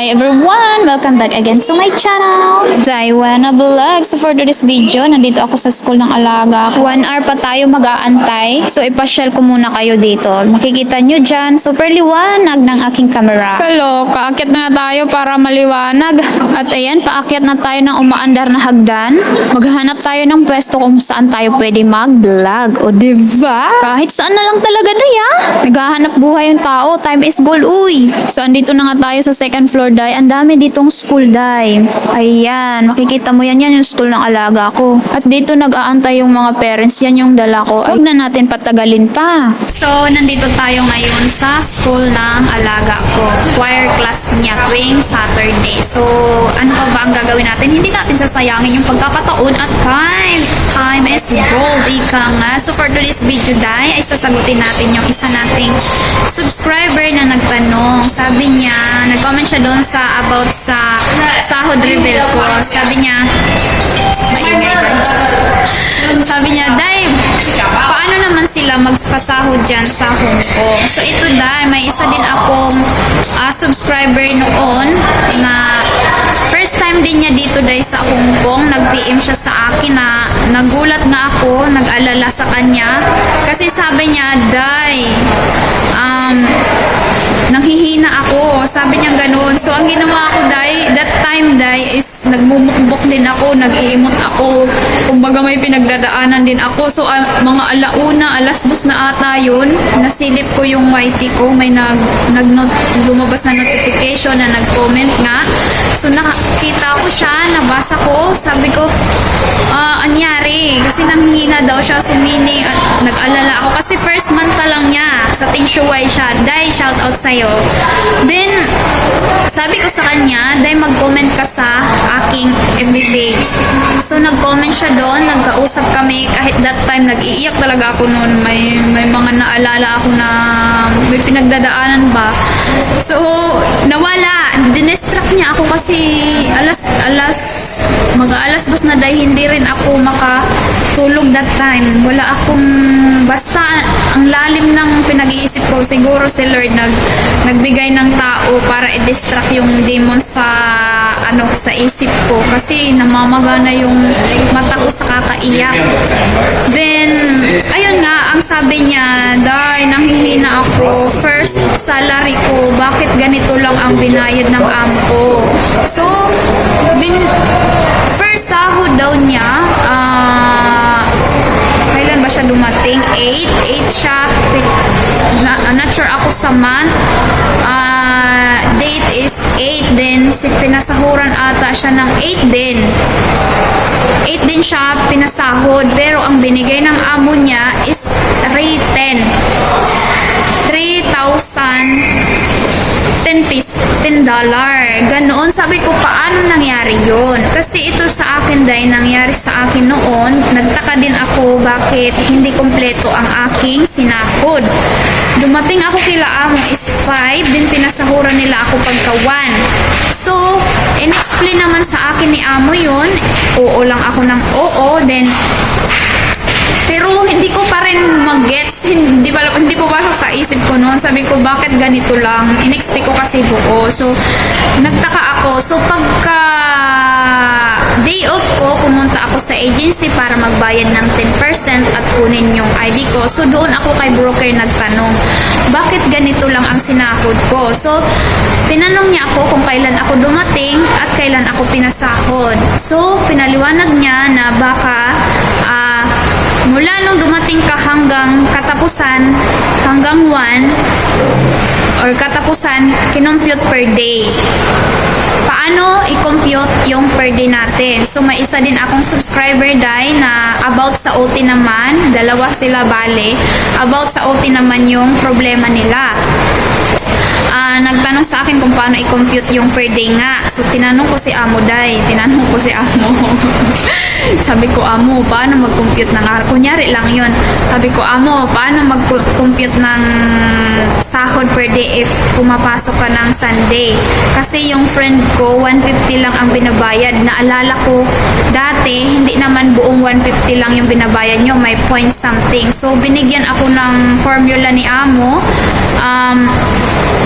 Hi everyone! Welcome back again to my channel, Daiwana Vlog. So for today's video, nandito ako sa school ng alaga. One hour pa tayo mag-aantay. So ipasyal ko muna kayo dito. Makikita nyo dyan, super liwanag ng aking camera. Hello, kaakyat na tayo para maliwanag. At ayan, paakyat na tayo ng umaandar na hagdan. Maghanap tayo ng pwesto kung saan tayo pwede mag-vlog. O diba? Kahit saan na lang talaga na ya. Naghahanap buhay yung tao. Time is gold, uy. So andito na nga tayo sa second floor, Day. Ang dami ditong school, Day. Ayan, makikita mo yan. Yan yung school ng alaga ko. At dito nag-aantay yung mga parents. Yan yung dala ko. Huwag na natin patagalin pa. So, nandito tayo ngayon sa school ng alaga ko. Choir class niya tuwing Saturday. So, ano pa ba ang gagawin natin? Hindi natin sasayangin yung pagkakataon at time. Time is gold, ika nga. So, for today's video, Day, ay sasagutin natin yung isa nating subscriber na nagtanong. Sabi niya, nag-comment siya doon sa about sa sahod reveal ko. Sabi niya? Sabi niya, Day, paano naman sila magpasahod dyan sa Hong Kong? So ito Day, may isa din akong ah, subscriber noon na Day sa Hong Kong. Nag-PM siya sa akin na nagulat nga ako, nag-alala sa kanya. Kasi sabi niya, Day, um, nanghihina ako. Sabi niya ganun. So, ang ginawa ko, Day, that time, Day, is nagmumukbok din ako, nag-iimot ako. Kumbaga may pinagdadaanan din ako. So, ah, mga alauna, alas dos na ata yun, nasilip ko yung YT ko. May nag, nag lumabas na notification na nag-comment nga. So, nakita ko siya, nabasa ko. Sabi ko, ah, anyari? Kasi nanghihina daw siya, sumini at nag-alala ako. Kasi first month pa lang niya sa Ting Shuwai siya. Day, shout out sa'yo. Then, sabi ko sa kanya, Day, mag-comment ka sa aking FB page. So, nag-comment siya doon, nagkausap kami. Kahit that time, nag-iiyak talaga ako noon. May, may mga naalala ako na may pinagdadaanan ba. So, nawala. Dinestruct niya ako kasi alas, alas, mga alas dos na dahil hindi rin ako makatulog that time. Wala akong, basta ang lalim ng pinag-iisip ko, siguro si Lord nag, nagbigay ng tao para i-distract yung demon sa, ano, sa isip ko. Kasi namamagana yung mata ko sa kakaiyak. Then, ayun nga, ang sabi niya, Day, nanghihina ako. First salary ko, bakit ganito lang ang binayad ng amo ko? So, bin, first sahod daw niya, siya dumating? 8? 8 siya. Na, not sure ako sa month. Ah, date is 8 din. Si pinasahuran ata siya ng 8 din. 8 din siya pinasahod. Pero ang binigay ng amo niya is 310. 3,000 10 piece, 10 dollar. Ganoon, sabi ko, paano nangyari yon? Kasi ito sa akin dahil nangyari sa akin noon, nagtaka din bakit hindi kompleto ang aking sinahod. Dumating ako kila amo is 5, din pinasahuran nila ako pagka 1. So, in-explain naman sa akin ni amo yun, oo lang ako ng oo, then pero hindi ko pa rin mag-gets, hindi, pa, hindi po pasok sa isip ko noon. Sabi ko, bakit ganito lang? In-expect ko kasi buo. So, nagtaka ako. So, pagka day off ko, pumunta ako sa agency para magbayad ng 10% at kunin yung ID ko. So, doon ako kay broker nagtanong, bakit ganito lang ang sinahod ko? So, tinanong niya ako kung kailan ako dumating at kailan ako pinasahod. So, pinaliwanag niya na baka ah, mula nung dumating ka hanggang katapusan, hanggang 1, or katapusan, kinompute per day. Paano i-compute yung per day natin? So, may isa din akong subscriber dai na about sa OT naman, dalawa sila bale, about sa OT naman yung problema nila ah nagtanong sa akin kung paano i-compute yung per day nga. So, tinanong ko si Amo Day. Tinanong ko si Amo. Sabi ko, Amo, paano mag-compute ng araw? Kunyari lang yun. Sabi ko, Amo, paano mag-compute ng sahod per day if pumapasok ka ng Sunday? Kasi yung friend ko, 150 lang ang binabayad. Naalala ko, dati, hindi naman buong 150 lang yung binabayad nyo. May point something. So, binigyan ako ng formula ni Amo. Um,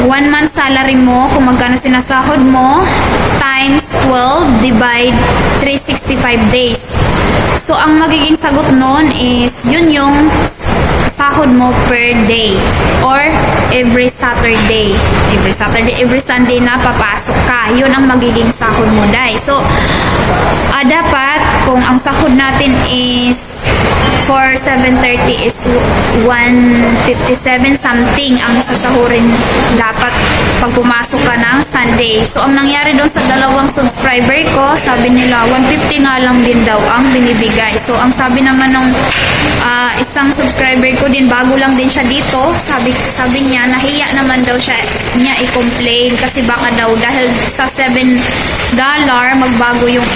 one month salary mo, kung magkano sinasahod mo, times 12, divide 365 days. So, ang magiging sagot nun is, yun yung sahod mo per day or every Saturday. Every Saturday, every Sunday na papasok ka. Yun ang magiging sahod mo, day. So, ah, dapat, kung ang sahod natin is for 730 is 157 something ang sasahurin dapat pag pumasok ka ng Sunday. So, ang nangyari doon sa dalawang subscriber ko, sabi nila 150 nga lang din daw ang binibigay. So, ang sabi naman ng ah, isang subscriber ko din, bago lang din siya dito, sabi, sabi niya, nahiya naman daw siya niya i-complain kasi baka daw dahil sa 7 dollar magbago yung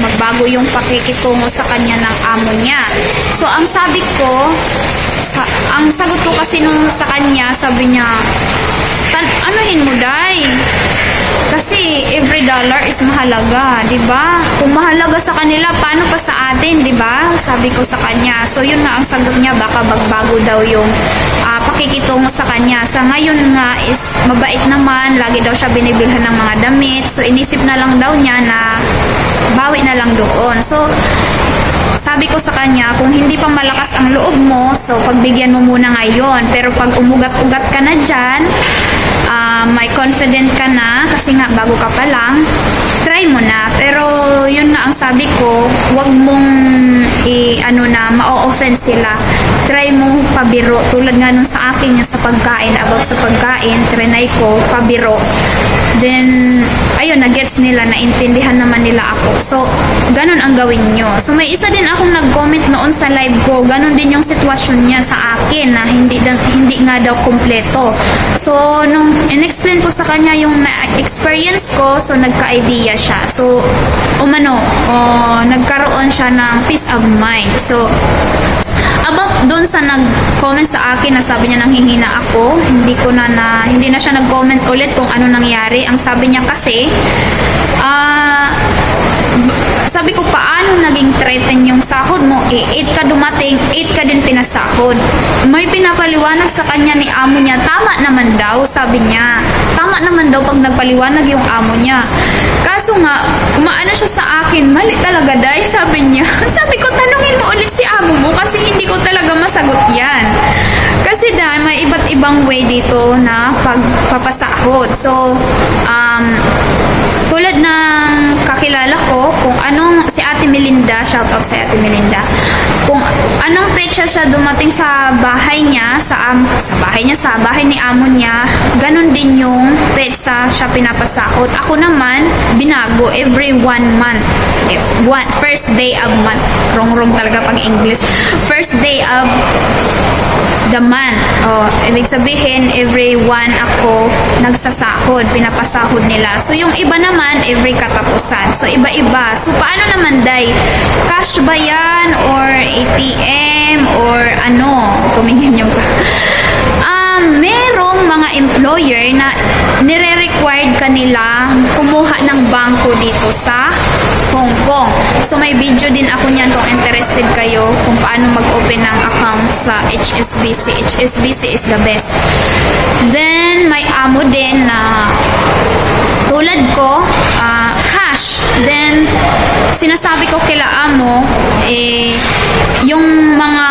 magbago yung pakikitungo sa kanya ng amo niya. So ang sabi ko, sa, ang sagot ko kasi nung sa kanya, sabi niya, Tan anuhin mo dai. Kasi every dollar is mahalaga, 'di ba? Kung mahalaga sa kanila, paano pa sa atin, 'di ba? Sabi ko sa kanya. So yun nga ang sagot niya, baka magbago daw yung pakikitungo sa kanya. Sa ngayon nga is mabait naman, lagi daw siya binibilhan ng mga damit. So inisip na lang daw niya na bawi na lang doon. So sabi ko sa kanya, kung hindi pa malakas ang loob mo, so pagbigyan mo muna ngayon. Pero pag umugat-ugat ka na dyan, ah, may confident ka na, kasi nga bago ka pa lang, try mo na. Pero yun nga ang sabi ko, wag mong i, ano na, ma-offend sila. Try mo pabiro. Tulad nga nung sa akin yung sa pagkain, about sa pagkain, trinay ko, pabiro. Then, ayun, na-gets nila, naintindihan naman nila ako. So, ganun ang gawin nyo. So, may isa din akong nag-comment noon sa live ko. Ganun din yung sitwasyon niya sa akin na hindi, hindi nga daw kumpleto. So, nung in-explain ko sa kanya yung na-experience ko, so nagka-idea siya. So, umano, oh, nagkaroon siya ng peace of mind. So, about doon sa nag-comment sa akin na sabi niya nanghihina ako, hindi ko na, na hindi na siya nag-comment ulit kung ano nangyari. Ang sabi niya kasi, ah, b- sabi ko, paano naging sahod mo? Eh, 8 ka dumating, 8 ka din pinasahod. May pinapaliwanag sa kanya ni amo niya, tama naman daw, sabi niya. Tama naman daw pag nagpaliwanag yung amo niya. Kaso nga, umaano siya sa akin, mali talaga dahil sabi niya. sabi ko, tanungin mo ulit si amo mo kasi hindi ko talaga masagot yan. Kasi dahil may iba't ibang way dito na pagpapasahod. So, um, tulad ng kakilala ko, kung anong si Ate Melinda, shout out sa Ate Melinda, kung anong petsa siya dumating sa bahay niya, sa, am, sa bahay niya, sa bahay ni amo niya, ganun din yung petsa siya pinapasahod. Ako naman, binago every one month. Eh, One, first day of month. Wrong-wrong talaga pag English. First day of the month. Oh, ibig sabihin, every one ako nagsasahod, pinapasahod nila. So, yung iba naman, every katapusan. So, iba-iba. So, paano naman, Day? Cash ba yan? Or ATM? Or ano? Tumingin yung um, merong mga employer na nire-required kanila kumuha ng bangko dito sa Hong Kong. So may video din ako niyan kung interested kayo kung paano mag-open ng account sa HSBC. HSBC is the best. Then may amo din na tulad ko, ah, cash. Then, sinasabi ko kila amo, eh, yung mga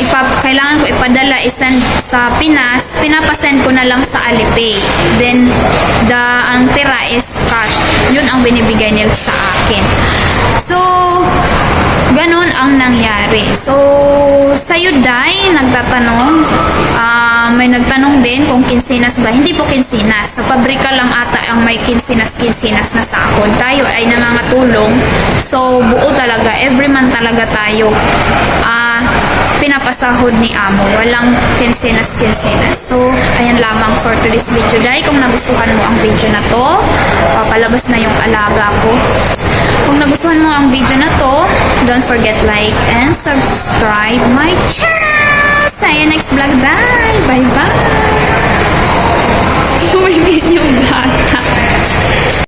ipap- kailangan ko ipadala isend sa Pinas, pinapasend ko na lang sa Alipay. Then, the, ang tira is cash. Yun ang binibigay nila sa akin. So, ganun ang nangyari. So, sa'yo, Day, nagtatanong, may nagtanong din kung kinsinas ba. Hindi po kinsinas. Sa pabrika lang ata ang may kinsinas-kinsinas na sahod. Tayo ay nangangatulong. So, buo talaga. Every month talaga tayo. Ah, pinapasahod ni amo. Walang kinsinas-kinsinas. So, ayan lamang for today's video. Dahil kung nagustuhan mo ang video na to, papalabas na yung alaga ko. Kung nagustuhan mo ang video na to, don't forget like and subscribe my channel. Sa next vlog, bye! Bye-bye! Tumingin yung bata.